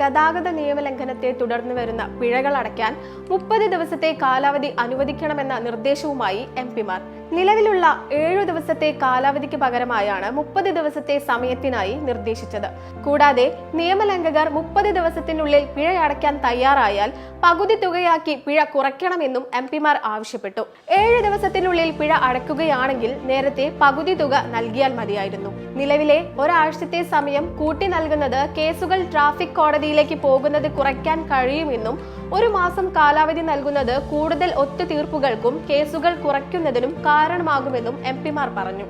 ഗതാഗത നിയമലംഘനത്തെ തുടർന്ന് വരുന്ന പിഴകൾ അടയ്ക്കാൻ മുപ്പത് ദിവസത്തെ കാലാവധി അനുവദിക്കണമെന്ന നിർദ്ദേശവുമായി എം പിമാർ. നിലവിലുള്ള ഏഴു ദിവസത്തെ കാലാവധിക്ക് പകരമായാണ് മുപ്പത് ദിവസത്തെ സമയത്തിനായി നിർദ്ദേശിച്ചത്. കൂടാതെ നിയമലംഘകർ മുപ്പത് ദിവസത്തിനുള്ളിൽ പിഴ അടയ്ക്കാൻ തയ്യാറായാൽ പകുതി തുകയാക്കി പിഴ കുറയ്ക്കണമെന്നും എം പിമാർ ആവശ്യപ്പെട്ടു. ഏഴ് ദിവസത്തിനുള്ളിൽ പിഴ അടയ്ക്കുകയാണെങ്കിൽ നേരത്തെ പകുതി തുക നൽകിയാൽ മതിയായിരുന്നു. നിലവിലെ ഒരാഴ്ചത്തെ സമയം കൂട്ടി നൽകുന്നത് കേസുകൾ ട്രാഫിക് കോടതിയിലേക്ക് പോകുന്നത് കുറയ്ക്കാൻ കഴിയുമെന്നും ഒരു മാസം കാലാവധി നൽകുന്നത് കൂടുതൽ ഒത്തുതീർപ്പുകൾക്കും കേസുകൾ കുറയ്ക്കുന്നതിനും കാരണമാകുമെന്നും എം പിമാർ പറഞ്ഞു.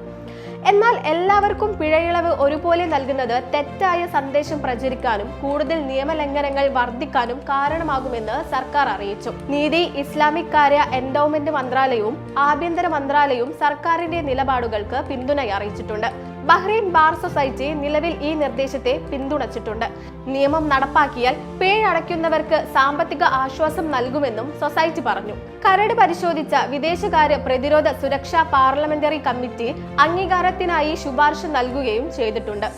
എന്നാൽ എല്ലാവർക്കും പിഴയിളവ് ഒരുപോലെ നൽകുന്നത് തെറ്റായ സന്ദേശം പ്രചരിക്കാനും കൂടുതൽ നിയമലംഘനങ്ങൾ വർദ്ധിക്കാനും കാരണമാകുമെന്ന് സർക്കാർ അറിയിച്ചു. നീതി ഇസ്ലാമിക് കാര്യ എൻഡോമെന്റ് മന്ത്രാലയവും ആഭ്യന്തര മന്ത്രാലയവും സർക്കാരിന്റെ നിലപാടുകൾക്ക് പിന്തുണ അറിയിച്ചിട്ടുണ്ട് ബഹ്റൈൻ ബാർ സൊസൈറ്റി നിലവിൽ ഈ നിർദ്ദേശത്തെ പിന്തുണച്ചിട്ടുണ്ട്. നിയമം നടപ്പാക്കിയാൽ പേഴടയ്ക്കുന്നവർക്ക് സാമ്പത്തിക ആശ്വാസം നൽകുമെന്നും സൊസൈറ്റി പറഞ്ഞു. കരട് പരിശോധിച്ച വിദേശകാര്യ പ്രതിരോധ സുരക്ഷാ പാർലമെന്ററി കമ്മിറ്റി അംഗീകാരത്തിനായി ശുപാർശ നൽകുകയും ചെയ്തിട്ടുണ്ട്.